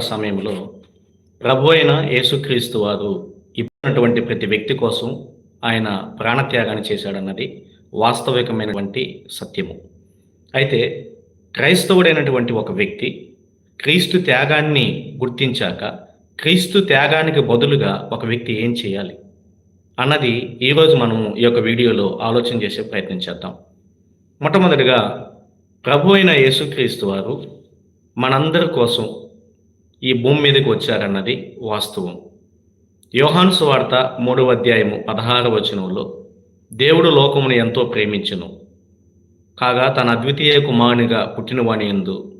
సమయంలో ప్రభు అయిన యేసుక్రీస్తు వారు ఇప్పుడున్నటువంటి ప్రతి వ్యక్తి కోసం ఆయన ప్రాణత్యాగాన్ని చేశాడన్నది వాస్తవికమైనటువంటి సత్యము. అయితే క్రైస్తవుడైనటువంటి ఒక వ్యక్తి క్రీస్తు త్యాగాన్ని గుర్తించాక క్రీస్తు త్యాగానికి బదులుగా ఒక వ్యక్తి ఏం చేయాలి అన్నది ఈరోజు మనం ఈ యొక్క వీడియోలో ఆలోచన చేసే ప్రయత్నం చేద్దాం. మొట్టమొదటిగా ప్రభు అయిన యేసుక్రీస్తు వారు మనందరి కోసం ఈ భూమి మీదకి వచ్చారన్నది వాస్తవం. యోహాను సువార్త మూడవ అధ్యాయము పదహార వచనంలో దేవుడు లోకమును ఎంతో ప్రేమించును. కాగా తన అద్వితీయ కుమారునిగా పుట్టినవాణి ఎందు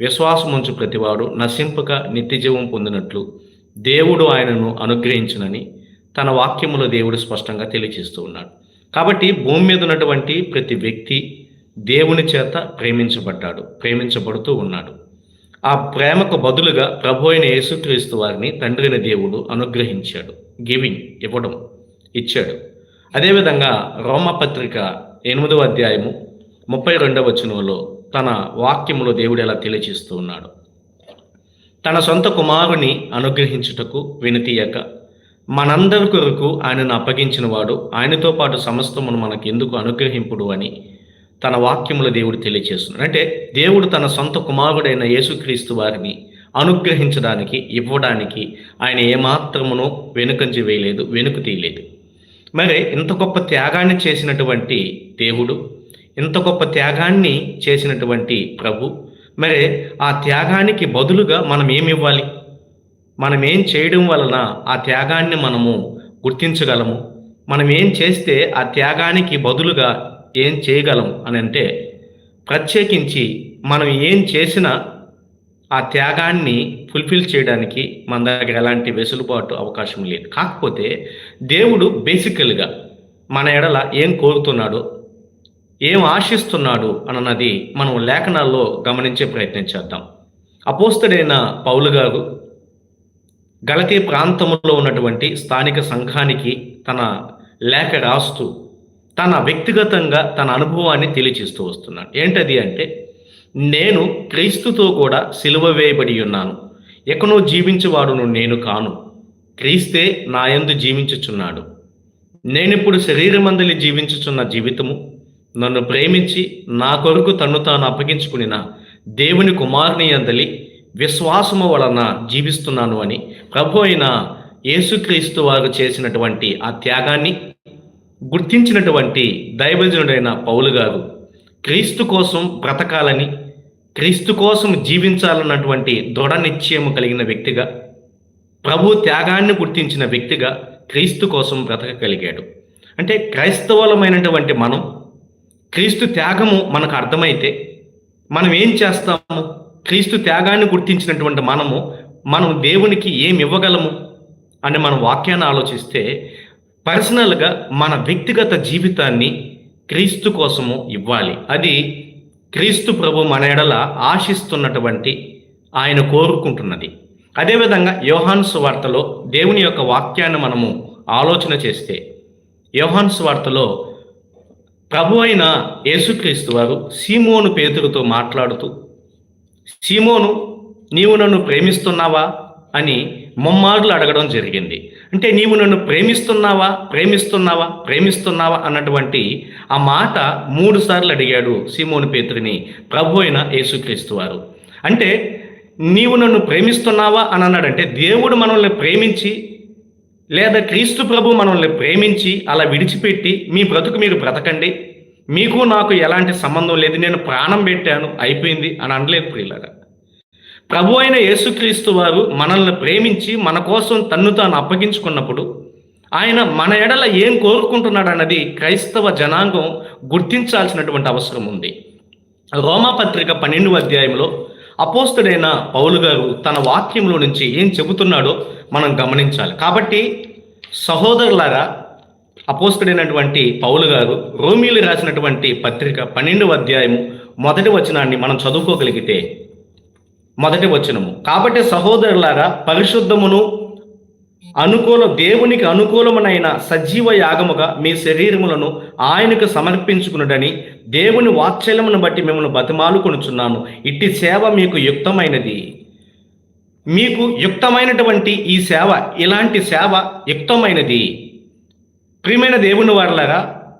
విశ్వాసముంచు ప్రతివాడు నశింపక నిత్యజీవం పొందినట్లు దేవుడు ఆయనను అనుగ్రహించునని తన వాక్యములో దేవుడు స్పష్టంగా తెలియజేస్తూ ఉన్నాడు. కాబట్టి భూమి మీద ఉన్నటువంటి ప్రతి వ్యక్తి దేవుని చేత ప్రేమించబడ్డాడు ప్రేమించబడుతూ ఉన్నాడు. ఆ ప్రేమకు బదులుగా ప్రభు అయిన యేసుక్రీస్తు వారిని తండ్రి అయిన దేవుడు అనుగ్రహించాడు. గివింగ్ ఇవ్వడం ఇచ్చాడు. అదేవిధంగా రోమపత్రిక ఎనిమిదవ అధ్యాయము ముప్పై రెండవ వచనంలో తన వాక్యములో దేవుడు ఎలా తెలియజేస్తూ ఉన్నాడు. తన సొంత కుమారుని అనుగ్రహించుటకు వినతీయక మనందరి కొరకు ఆయనను అప్పగించిన వాడు ఆయనతో పాటు సమస్తమును మనకు ఎందుకు అనుగ్రహింపుడు అని తన వాక్యముల దేవుడు తెలియజేస్తున్నాడు అంటే దేవుడు తన సొంత కుమారుడైన యేసుక్రీస్తు వారిని అనుగ్రహించడానికి ఇవ్వడానికి ఆయన ఏమాత్రమునో వెనుకంజి వేయలేదు వెనుక తీయలేదు. మరి ఇంత గొప్ప త్యాగాన్ని చేసినటువంటి దేవుడు ఇంత గొప్ప త్యాగాన్ని చేసినటువంటి ప్రభు మరి ఆ త్యాగానికి బదులుగా మనం ఏమి ఇవ్వాలి? మనం ఏం చేయడం వలన ఆ త్యాగాన్ని మనము గుర్తించగలము? మనం ఏం చేస్తే ఆ త్యాగానికి బదులుగా ఏం చేయగలం అని అంటే ప్రత్యేకించి మనం ఏం చేసినా ఆ త్యాగాన్ని ఫుల్ఫిల్ చేయడానికి మన దగ్గర ఎలాంటి వెసులుబాటు అవకాశం లేదు. కాకపోతే దేవుడు బేసికల్గా మన ఎడల ఏం కోరుతున్నాడు ఏం ఆశిస్తున్నాడు అన్నది మనం లేఖనాల్లో గమనించే ప్రయత్నం చేద్దాం. అపోస్తుడైన పౌలు గారు గలతీ ప్రాంతంలో ఉన్నటువంటి స్థానిక సంఘానికి తన లేఖ రాస్తూ తన వ్యక్తిగతంగా తన అనుభవాన్ని తెలియచేస్తూ వస్తున్నాడు. ఏంటది అంటే నేను క్రీస్తుతో కూడా సిలువ వేయబడి ఉన్నాను. ఎక్కనో జీవించేవాడును నేను కాను. క్రీస్తే నా యందు జీవించుచున్నాడు. నేనిప్పుడు శరీరమందలి జీవించుచున్న జీవితము. నన్ను ప్రేమించి నా కొరకు తన్ను తాను అప్పగించుకునిన దేవుని కుమారుని అందలి విశ్వాసము వలన జీవిస్తున్నాను అని ప్రభు అయిన యేసుక్రీస్తు వారు చేసినటువంటి ఆ త్యాగాన్ని గుర్తించినటువంటి దైవజనుడైన పౌలు గారు క్రీస్తు కోసం బ్రతకాలని క్రీస్తు కోసం జీవించాలన్నటువంటి దృఢ నిశ్చయము కలిగిన వ్యక్తిగా ప్రభు త్యాగాన్ని గుర్తించిన వ్యక్తిగా క్రీస్తు కోసం బ్రతకగలిగాడు. అంటే క్రైస్తవులమైనటువంటి మనం క్రీస్తు త్యాగము మనకు అర్థమైతే మనం ఏం చేస్తాము? క్రీస్తు త్యాగాన్ని గుర్తించినటువంటి మనము మనం దేవునికి ఏమి ఇవ్వగలము? అని మనం వాక్యాన్ని ఆలోచిస్తే పర్సనల్గా మన వ్యక్తిగత జీవితాన్ని క్రీస్తు కోసము ఇవ్వాలి. అది క్రీస్తు ప్రభు మన ఎడల ఆశిస్తున్నటువంటి ఆయన కోరుకుంటున్నది. అదేవిధంగా యోహాన్ సువార్తలో దేవుని యొక్క వాక్యాన్ని మనము ఆలోచన చేస్తే యోహాన్ సువార్తలో ప్రభు అయిన యేసుక్రీస్తు వారు సీమోను పేతురుతో మాట్లాడుతూ సీమోను నీవు నన్ను ప్రేమిస్తున్నావా? అని ముమ్మార్లు అడగడం జరిగింది. అంటే నీవు నన్ను ప్రేమిస్తున్నావా? ప్రేమిస్తున్నావా? ప్రేమిస్తున్నావా? అన్నటువంటి ఆ మాట మూడు సార్లు అడిగాడు సీమోని పేతుడిని ప్రభు అయిన యేసుక్రీస్తు వారు. అంటే నీవు నన్ను ప్రేమిస్తున్నావా అని అన్నాడంటే దేవుడు మనల్ని ప్రేమించి లేదా క్రీస్తు ప్రభు మనల్ని ప్రేమించి అలా విడిచిపెట్టి మీ బ్రతుకు మీరు బ్రతకండి. మీకు నాకు ఎలాంటి సంబంధం లేదు. నేను ప్రాణం పెట్టాను. అయిపోయింది అని అనలేదు ప్రియులగా ప్రభు అయిన యేసుక్రీస్తు వారు మనల్ని ప్రేమించి మన కోసం తన్ను తాను అప్పగించుకున్నప్పుడు ఆయన మన ఎడల ఏం కోరుకుంటున్నాడు అన్నది క్రైస్తవ జనాంగం గుర్తించాల్సినటువంటి అవసరం ఉంది. రోమాపత్రిక పన్నెండు అధ్యాయంలో అపోస్తుడైన పౌలు గారు తన వాక్యంలో నుంచి ఏం చెబుతున్నాడో మనం గమనించాలి. కాబట్టి సహోదరులారా అపోస్తుడైనటువంటి పౌలు గారు రోమిలు రాసినటువంటి పత్రిక పన్నెండవ అధ్యాయము మొదటి వచనాన్ని మనం చదువుకోగలిగితే మొదటి వచనము. కాబట్టి సహోదరులారా పరిశుద్ధమును అనుకూల దేవునికి అనుకూలమునైన సజీవ యాగముగా మీ శరీరములను ఆయనకు సమర్పించుకునుడని దేవుని వాత్సల్యమును బట్టి మిమ్మల్ని బతిమాలుకొనుచున్నాను ఇట్టి సేవ మీకు యుక్తమైనది. మీకు యుక్తమైనటువంటి ఈ సేవ ఇలాంటి సేవ యుక్తమైనది. ప్రియమైన దేవుని వారిలాగా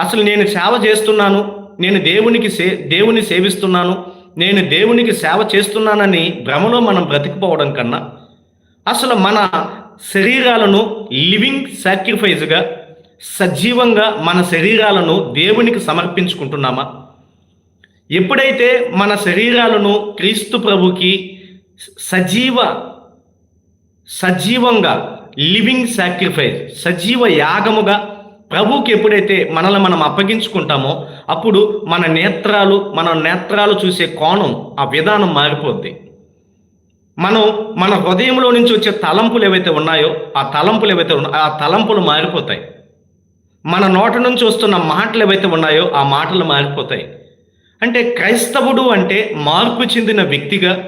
అసలు నేను సేవ చేస్తున్నాను నేను దేవునికి సే దేవుని సేవిస్తున్నాను నేను దేవునికి సేవ చేస్తున్నానని భ్రమలో మనం బ్రతికిపోవడం కన్నా అసలు మన శరీరాలను లివింగ్ సాక్రిఫైస్గా సజీవంగా మన శరీరాలను దేవునికి సమర్పించుకుంటున్నామా? ఎప్పుడైతే మన శరీరాలను క్రీస్తు ప్రభుకి సజీవ సజీవంగా లివింగ్ సాక్రిఫైస్ సజీవ యాగముగా ప్రభువుకి ఎప్పుడైతే మనల్ని మనం అప్పగించుకుంటామో అప్పుడు మన నేత్రాలు మన నేత్రాలు చూసే కోణం ఆ విధానం మారిపోద్ది. మనం మన హృదయంలో నుంచి వచ్చే తలంపులు ఏవైతే ఉన్నాయో ఆ తలంపులు ఏవైతే ఉన్నాయో ఆ తలంపులు మారిపోతాయి. మన నోట నుంచి వస్తున్న మాటలు ఏవైతే ఉన్నాయో ఆ మాటలు మారిపోతాయి. అంటే క్రైస్తవుడు అంటే మార్పు చెందిన వ్యక్తిగా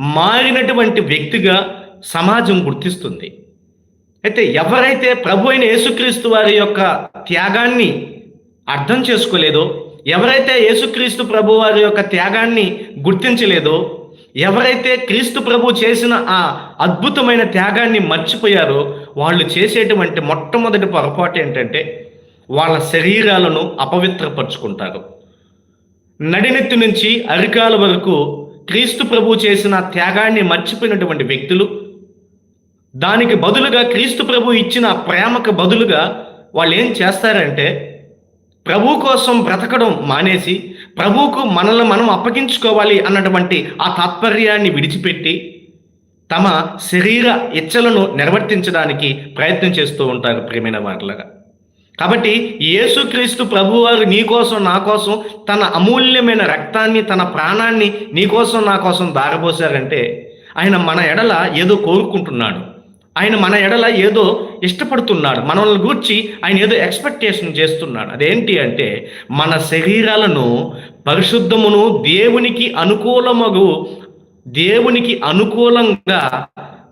మారినటువంటి వ్యక్తిగా సమాజం గుర్తిస్తుంది. అయితే ఎవరైతే ప్రభు అయిన యేసుక్రీస్తు వారి యొక్క త్యాగాన్ని అర్థం చేసుకోలేదో ఎవరైతే యేసుక్రీస్తు ప్రభు వారి యొక్క త్యాగాన్ని గుర్తించలేదో ఎవరైతే క్రీస్తు ప్రభు చేసిన ఆ అద్భుతమైన త్యాగాన్ని మర్చిపోయారో వాళ్ళు చేసేటువంటి మొట్టమొదటి పొరపాటు ఏంటంటే వాళ్ళ శరీరాలను అపవిత్రపరుచుకుంటారు. నడినెత్తి నుంచి అరికాల వరకు క్రీస్తు ప్రభు చేసిన త్యాగాన్ని మర్చిపోయినటువంటి వ్యక్తులు దానికి బదులుగా క్రీస్తు ప్రభు ఇచ్చిన ప్రేమకు బదులుగా వాళ్ళు ఏం చేస్తారంటే ప్రభు కోసం బ్రతకడం మానేసి ప్రభువుకు మనల్ని మనం అప్పగించుకోవాలి అన్నటువంటి ఆ తాత్పర్యాన్ని విడిచిపెట్టి తమ శరీర ఇచ్చలను నిర్వర్తించడానికి ప్రయత్నం చేస్తూ ఉంటారు ప్రేమైన వారులుగా కాబట్టి యేసుక్రీస్తు ప్రభువారు నీ కోసం నా కోసం తన అమూల్యమైన రక్తాన్ని తన ప్రాణాన్ని నీ కోసం నా కోసం దారబోసారంటే ఆయన మన ఎడల ఏదో కోరుకుంటున్నాడు. ఆయన మన ఎడల ఏదో ఇష్టపడుతున్నాడు. మనల్ని గూర్చి ఆయన ఏదో ఎక్స్పెక్టేషన్ చేస్తున్నాడు. అదేంటి అంటే మన శరీరాలను పరిశుద్ధమును దేవునికి అనుకూలమగు దేవునికి అనుకూలంగా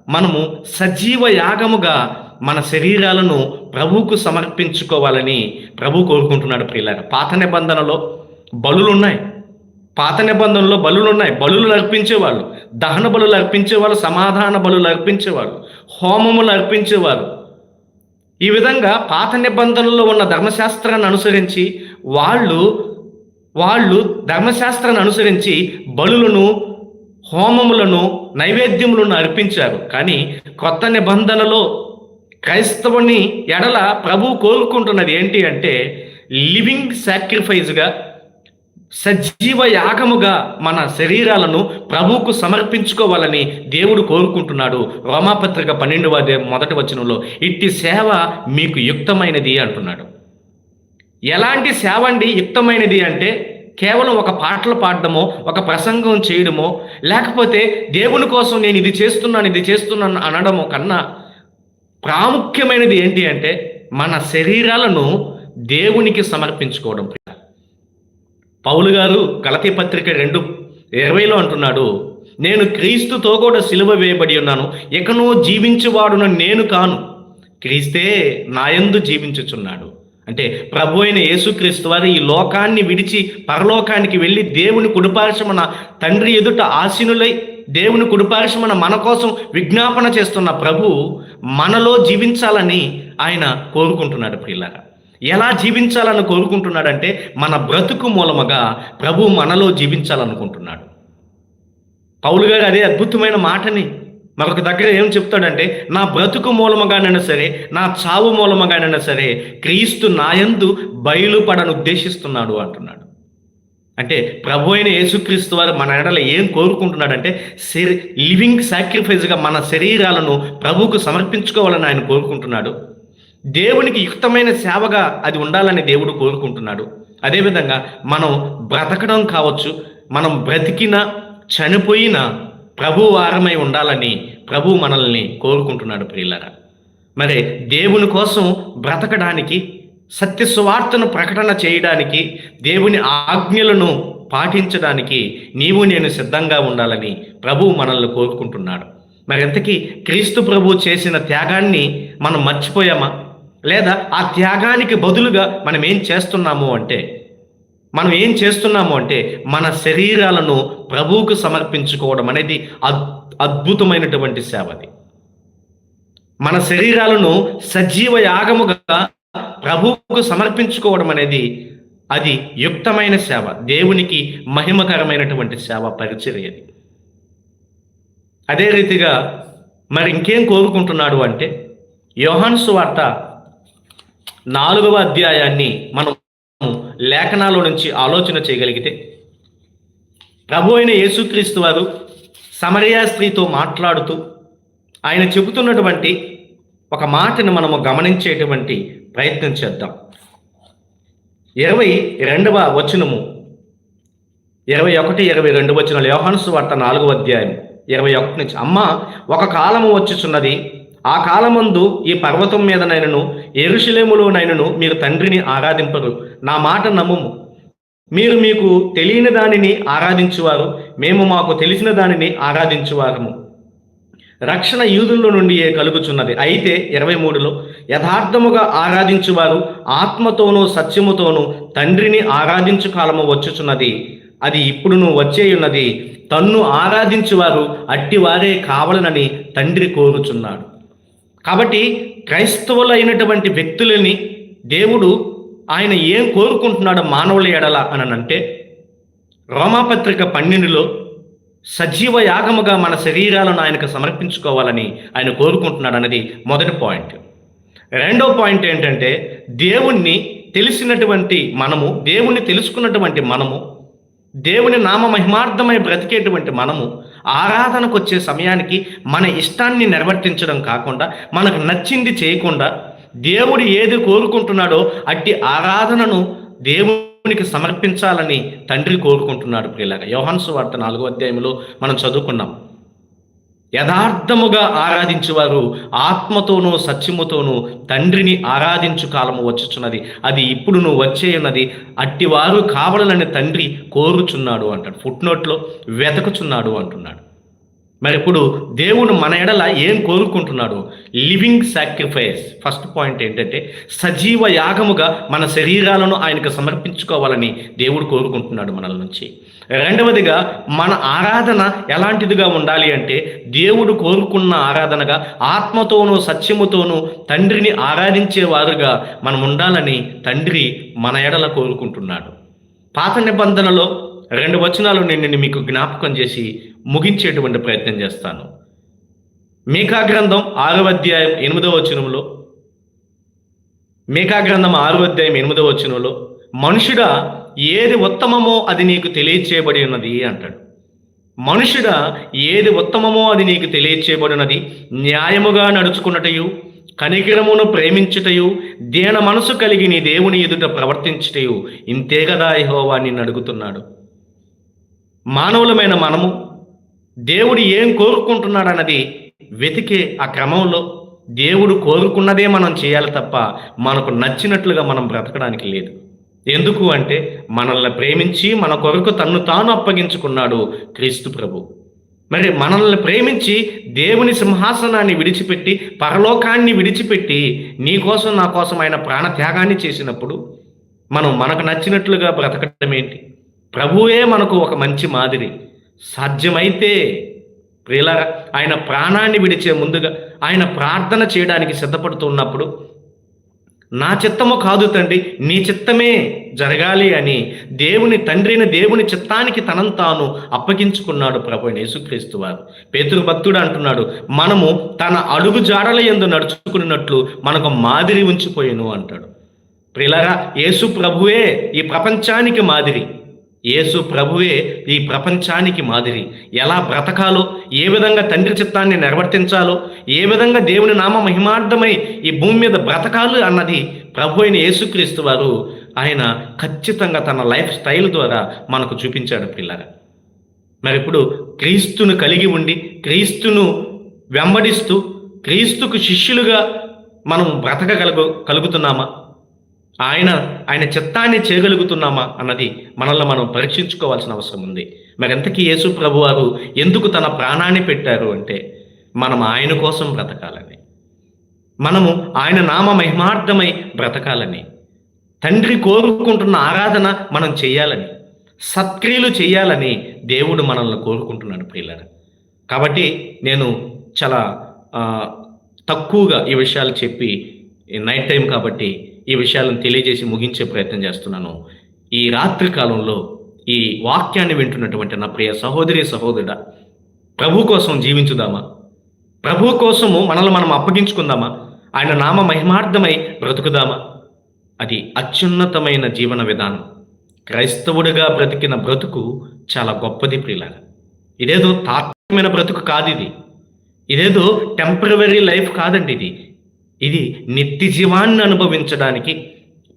మనము సజీవ యాగముగా మన శరీరాలను ప్రభువుకు సమర్పించుకోవాలని ప్రభు కోరుకుంటున్నాడు ప్రియులారా. పాత నిబంధనలో బలులున్నాయి. పాత నిబంధనలో బలులు ఉన్నాయి బలులు అర్పించేవాళ్ళు దహన బలులు అర్పించేవాళ్ళు సమాధాన బలులు అర్పించేవాళ్ళు. హోమములు అర్పించేవారు. ఈ విధంగా పాత నిబంధనలో ఉన్న ధర్మశాస్త్రాన్ని అనుసరించి వాళ్ళు వాళ్ళు ధర్మశాస్త్రాన్ని అనుసరించి బలులను హోమములను నైవేద్యములను అర్పించారు. కానీ కొత్త నిబంధనలో క్రైస్తవుని ఎడల ప్రభు కోరుకుంటున్నది ఏంటి అంటే లివింగ్ సాక్రిఫైస్గా సజీవ యాగముగా మన శరీరాలను ప్రభువుకు సమర్పించుకోవాలని దేవుడు కోరుకుంటున్నాడు. రోమాపత్రిక పన్నెండవ అధ్యాయం మొదటి వచనంలో ఇట్టి సేవ మీకు యుక్తమైనది అంటున్నాడు. ఎలాంటి సేవ అండి యుక్తమైనది అంటే కేవలం ఒక పాటలు పాడడమో ఒక ప్రసంగం చేయడమో లేకపోతే దేవుని కోసం నేను ఇది చేస్తున్నాను ఇది చేస్తున్నాను అనడమో కన్నా ప్రాముఖ్యమైనది ఏంటి అంటే మన శరీరాలను దేవునికి సమర్పించుకోవడం. పౌలు గారు గలతీ పత్రిక రెండు ఇరవైలో అంటున్నాడు నేను క్రీస్తుతో కూడా సిలువ వేయబడి ఉన్నాను ఇకనో జీవించువాడున నేను కాను. క్రీస్తే నాయందు జీవించుచున్నాడు. అంటే ప్రభు అయిన యేసుక్రీస్తు వారు ఈ లోకాన్ని విడిచి పరలోకానికి వెళ్ళి దేవుని కుడిపార్శ్వమన తండ్రి ఎదుట ఆశీనులై దేవుని కుడిపార్శ్వమన మన కోసం విజ్ఞాపన చేస్తున్న ప్రభు మనలో జీవించాలని ఆయన కోరుకుంటున్నాడు ప్రియులారా. ఎలా జీవించాలని కోరుకుంటున్నాడంటే మన బ్రతుకు మూలముగా ప్రభు మనలో జీవించాలనుకుంటున్నాడు. పౌలు గారు అదే అద్భుతమైన మాటని మరొక దగ్గర ఏం చెప్తాడంటే నా బ్రతుకు మూలముగానైనా సరే నా చావు మూలముగానైనా సరే క్రీస్తు నాయందు బయలుపడను ఉద్దేశిస్తున్నాడు అంటున్నాడు. అంటే ప్రభు అయిన యేసుక్రీస్తు వారు మన ఎడల ఏం కోరుకుంటున్నాడంటే శరీ లివింగ్ సాక్రిఫైస్గా మన శరీరాలను ప్రభువుకు సమర్పించుకోవాలని ఆయన కోరుకుంటున్నాడు. దేవునికి యుక్తమైన సేవగా అది ఉండాలని దేవుడు కోరుకుంటున్నాడు. అదేవిధంగా మనం బ్రతకడం కావచ్చు మనం బ్రతికిన చనిపోయిన ప్రభు వారమై ఉండాలని ప్రభు మనల్ని కోరుకుంటున్నాడు ప్రియులరా. మరి దేవుని కోసం బ్రతకడానికి సత్య సువార్తను ప్రకటన చేయడానికి దేవుని ఆజ్ఞలను పాటించడానికి నీవు నేను సిద్ధంగా ఉండాలని ప్రభు మనల్ని కోరుకుంటున్నాడు. మరి ఇంతకీ క్రీస్తు ప్రభు చేసిన త్యాగాన్ని మనం మర్చిపోయామా? లేదా ఆ త్యాగానికి బదులుగా మనం ఏం చేస్తున్నాము అంటే మనం ఏం చేస్తున్నాము అంటే మన శరీరాలను ప్రభువుకు సమర్పించుకోవడం అనేది అద్ అద్భుతమైనటువంటి సేవ అది. మన శరీరాలను సజీవ యాగముగా ప్రభువుకు సమర్పించుకోవడం అనేది అది యుక్తమైన సేవ దేవునికి మహిమకరమైనటువంటి సేవ పరిచర్యది అదే. రీతిగా మరి ఇంకేం కోరుకుంటున్నాడు అంటే యోహాన్సు వార్త నాలుగవ అధ్యాయాన్ని మనం లేఖనాల నుంచి ఆలోచన చేయగలిగితే ప్రభు అయిన యేసుక్రీస్తు వారు సమరయా స్త్రీతో మాట్లాడుతూ ఆయన చెబుతున్నటువంటి ఒక మాటను మనము గమనించేటువంటి ప్రయత్నం చేద్దాం. ఇరవై రెండవ వచనము ఇరవై ఒకటి ఇరవై రెండు వచనాలు యోహాన్సు వార్త నాలుగవ అధ్యాయం ఇరవై ఒకటి నుంచి. అమ్మ ఒక కాలము వచ్చుచున్నది ఆ కాలమందు ఈ పర్వతం మీద నైనను ఎరుశలేములో నైనను మీరు తండ్రిని ఆరాధింపరు. నా మాట నమ్ముము. మీరు మీకు తెలియని దానిని ఆరాధించువారు మేము మాకు తెలిసిన దానిని ఆరాధించువారము. రక్షణ యూదుల నుండి కలుగుచున్నది? అయితే ఇరవై మూడులో యథార్థముగా ఆరాధించువారు ఆత్మతోనూ సత్యముతోనూ తండ్రిని ఆరాధించు కాలము వచ్చుచున్నది. అది ఇప్పుడును వచ్చేయున్నది. తన్ను ఆరాధించువారు అట్టివారే కావాలనని తండ్రి కోరుచున్నాడు. కాబట్టి క్రైస్తవులైనటువంటి వ్యక్తులని దేవుడు ఆయన ఏం కోరుకుంటున్నాడో మానవుల ఎడల అని అంటే రోమాపత్రిక పన్నెండులో సజీవ యాగముగా మన శరీరాలను ఆయనకు సమర్పించుకోవాలని ఆయన కోరుకుంటున్నాడు అన్నది మొదటి పాయింట్. రెండో పాయింట్ ఏంటంటే దేవుణ్ణి తెలిసినటువంటి మనము దేవుణ్ణి తెలుసుకున్నటువంటి మనము దేవుని నామ మహిమార్థమై బ్రతికేటువంటి మనము ఆరాధనకు వచ్చే సమయానికి మన ఇష్టాన్ని నిర్వర్తించడం కాకుండా మనకు నచ్చింది చేయకుండా దేవుడు ఏది కోరుకుంటున్నాడో అట్టి ఆరాధనను దేవునికి సమర్పించాలని తండ్రి కోరుకుంటున్నాడు ప్రియులాగా యోహాన్సు వార్త నాలుగో అధ్యాయంలో మనం చదువుకున్నాం. యథార్థముగా ఆరాధించేవారు ఆత్మతోనూ సత్యముతోనూ తండ్రిని ఆరాధించు కాలము వచ్చుచున్నది. అది ఇప్పుడు నువ్వు వచ్చే ఉన్నది అట్టివారు కావాలని తండ్రి కోరుచున్నాడు అంటాడు. ఫుట్నోట్లో వెతకుచున్నాడు అంటున్నాడు. మరి ఇప్పుడు దేవుడు మన ఎడల ఏం కోరుకుంటున్నాడు? లివింగ్ సాక్రిఫైస్ ఫస్ట్ పాయింట్ ఏంటంటే సజీవ యాగముగా మన శరీరాలను ఆయనకు సమర్పించుకోవాలని దేవుడు కోరుకుంటున్నాడు మనల నుంచి. రెండవదిగా మన ఆరాధన ఎలాంటిదిగా ఉండాలి అంటే దేవుడు కోరుకున్న ఆరాధనగా ఆత్మతోనూ సత్యముతోనూ తండ్రిని ఆరాధించేవారుగా మనం ఉండాలని తండ్రి మన ఎడల కోరుకుంటున్నాడు. పాత నిబంధనలో రెండు వచనాలు నేను మీకు జ్ఞాపకం చేసి ముగించేటువంటి ప్రయత్నం చేస్తాను. మేఘాగ్రంథం ఆరవ అధ్యాయం ఎనిమిదవ వచనంలో మేఘాగ్రంథం ఆరవ అధ్యాయం ఎనిమిదవ వచనంలో మనుషుడా ఏది ఉత్తమమో అది నీకు తెలియచేయబడి ఉన్నది అంటాడు. మనుషుడా ఏది ఉత్తమమో అది నీకు తెలియచేయబడినది న్యాయముగా నడుచుకున్నటయు కనికిరమును ప్రేమించుటయు దేన మనసు కలిగి నీ దేవుని ఎదుట ప్రవర్తించుటయు ఇంతే కదా యహోవా నిన్ను అడుగుతున్నాడు. మానవులమైన మనము దేవుడు ఏం కోరుకుంటున్నాడన్నది వెతికే ఆ క్రమంలో దేవుడు కోరుకున్నదే మనం చేయాలి తప్ప మనకు నచ్చినట్లుగా మనం బ్రతకడానికి లేదు. ఎందుకు అంటే మనల్ని ప్రేమించి మన కొరకు తన్ను తాను అప్పగించుకున్నాడు క్రీస్తు ప్రభు. మరి మనల్ని ప్రేమించి దేవుని సింహాసనాన్ని విడిచిపెట్టి పరలోకాన్ని విడిచిపెట్టి నీ కోసం నా కోసం ఆయన ప్రాణ త్యాగాన్ని చేసినప్పుడు మనం మనకు నచ్చినట్లుగా బ్రతకడం ఏంటి ప్రభువే మనకు ఒక మంచి మాదిరి. సాధ్యమైతే ప్రియుల ఆయన ప్రాణాన్ని విడిచే ముందుగా ఆయన ప్రార్థన చేయడానికి సిద్ధపడుతున్నప్పుడు నా చిత్తము కాదు తండ్రి నీ చిత్తమే జరగాలి అని దేవుని తండ్రిని దేవుని చిత్తానికి తనంతాను తాను అప్పగించుకున్నాడు ప్రభు యేసుక్రీస్తు వారు. పేతురు భక్తుడు అంటున్నాడు మనము తన అడుగు జాడల ఎందు నడుచుకున్నట్లు మనకు మాదిరి ఉంచిపోయాను అంటాడు. ప్రిలరా యేసు ప్రభువే ఈ ప్రపంచానికి మాదిరి. యేసు ప్రభువే ఈ ప్రపంచానికి మాదిరి. ఎలా బ్రతకాలో ఏ విధంగా తండ్రి చిత్తాన్ని నిర్వర్తించాలో ఏ విధంగా దేవుని నామ మహిమార్థమై ఈ భూమి మీద బ్రతకాలు అన్నది ప్రభు అయిన యేసుక్రీస్తు వారు ఆయన ఖచ్చితంగా తన లైఫ్ స్టైల్ ద్వారా మనకు చూపించాడు పిల్లగా మరి ఇప్పుడు క్రీస్తును కలిగి ఉండి క్రీస్తును వెంబడిస్తూ క్రీస్తుకు శిష్యులుగా మనం బ్రతకగలుగు కలుగుతున్నామా? ఆయన ఆయన చిత్తాన్ని చేయగలుగుతున్నామా అన్నది మనల్ని మనం పరీక్షించుకోవాల్సిన అవసరం ఉంది. మరింతకీ యేసు ప్రభు వారు ఎందుకు తన ప్రాణాన్ని పెట్టారు అంటే మనం ఆయన కోసం బ్రతకాలని. మనము ఆయన నామ మహిమార్థమై బ్రతకాలని. తండ్రి కోరుకుంటున్న ఆరాధన మనం చేయాలని. సత్క్రియలు చేయాలని దేవుడు మనల్ని కోరుకుంటున్నాడు ప్రియులారా. కాబట్టి నేను చాలా తక్కువగా ఈ విషయాలు చెప్పి నైట్ టైం కాబట్టి ఈ విషయాలను తెలియజేసి ముగించే ప్రయత్నం చేస్తున్నాను. ఈ రాత్రి కాలంలో ఈ వాక్యాన్ని వింటున్నటువంటి నా ప్రియ సహోదరి సహోదరుడ ప్రభు కోసం జీవించుదామా? ప్రభు కోసము మనల్ని మనం అప్పగించుకుందామా? ఆయన నామ మహిమార్థమై బ్రతుకుదామా? అది అత్యున్నతమైన జీవన విధానం. క్రైస్తవుడిగా బ్రతికిన బ్రతుకు చాలా గొప్పది ప్రియులారా. ఇదేదో తాత్వికమైన బ్రతుకు కాదు ఇది. ఇదేదో టెంపరవరీ లైఫ్ కాదండి ఇది. ఇది నిత్య జీవాన్ని అనుభవించడానికి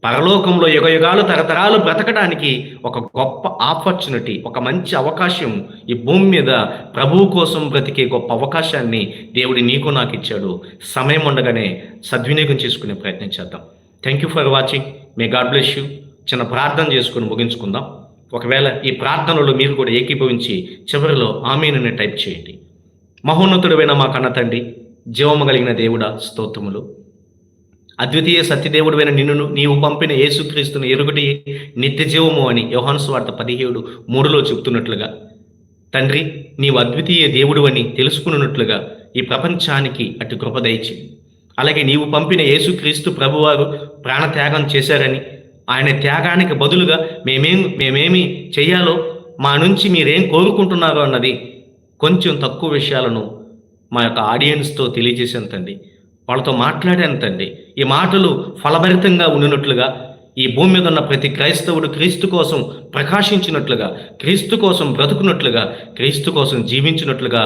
పరలోకంలో యుగయుగాలు తరతరాలు బ్రతకడానికి ఒక గొప్ప ఆపర్చునిటీ ఒక మంచి అవకాశం ఈ భూమి మీద ప్రభువు కోసం బ్రతికే గొప్ప అవకాశాన్ని దేవుడి నీకు నాకు ఇచ్చాడు. సమయం ఉండగానే సద్వినియోగం చేసుకునే ప్రయత్నం చేద్దాం. Thank you for watching may God bless you చిన్న ప్రార్థన చేసుకుని ముగించుకుందాం. ఒకవేళ ఈ ప్రార్థనలో మీరు కూడా ఏకీభవించి చివరిలో ఆమెనని టైప్ చేయండి. మహోన్నతుడైన మా కన్న తండ్రి జీవము కలిగిన దేవుడా స్తోత్రములు. అద్వితీయ సత్యదేవుడైన నిన్ను నీవు పంపిన యేసుక్రీస్తుని ఎరుగటి నిత్య జీవము అని యోహాన్స్ వార్త పదిహేడు మూడులో చెబుతున్నట్లుగా తండ్రి నీవు అద్వితీయ దేవుడు అని తెలుసుకున్నట్లుగా ఈ ప్రపంచానికి అటు కృప దయచి అలాగే నీవు పంపిన యేసుక్రీస్తు ప్రభువారు ప్రాణత్యాగం చేశారని ఆయన త్యాగానికి బదులుగా మేమేం మేమేమి చేయాలో మా నుంచి మీరేం కోరుకుంటున్నారో అన్నది కొంచెం తక్కువ విషయాలను మా యొక్క ఆడియన్స్తో తెలియజేసాను తండ్రి. వాళ్ళతో మాట్లాడాను తండ్రి. ఈ మాటలు ఫలభరితంగా ఉండినట్లుగా ఈ భూమి మీద ఉన్న ప్రతి క్రైస్తవుడు క్రీస్తు కోసం ప్రకాశించినట్లుగా క్రీస్తు కోసం బ్రతుకున్నట్లుగా క్రీస్తు కోసం జీవించినట్లుగా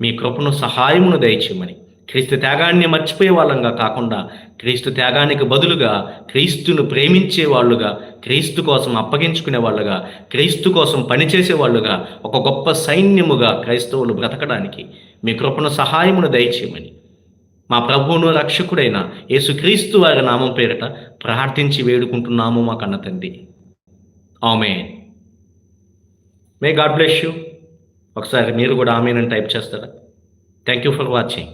మీ కృపను సహాయమును దయచేయమని. క్రీస్తు త్యాగాన్ని మర్చిపోయే వాళ్ళంగా కాకుండా క్రీస్తు త్యాగానికి బదులుగా క్రీస్తును ప్రేమించే వాళ్ళుగా క్రీస్తు కోసం అప్పగించుకునే వాళ్ళుగా క్రీస్తు కోసం పనిచేసే వాళ్ళుగా ఒక గొప్ప సైన్యముగా క్రైస్తవులు బ్రతకడానికి మీ కృపను సహాయమును దయచేయమని. మా ప్రభువును రక్షకుడైన యేసుక్రీస్తు వారి నామం పేరిట ప్రార్థించి వేడుకుంటున్నాము మా కన్న తండ్రి. ఆమె మే గాడ్ బ్లెస్ యూ ఒకసారి మీరు కూడా ఆమెనని టైప్ చేస్తారా? Thank you for watching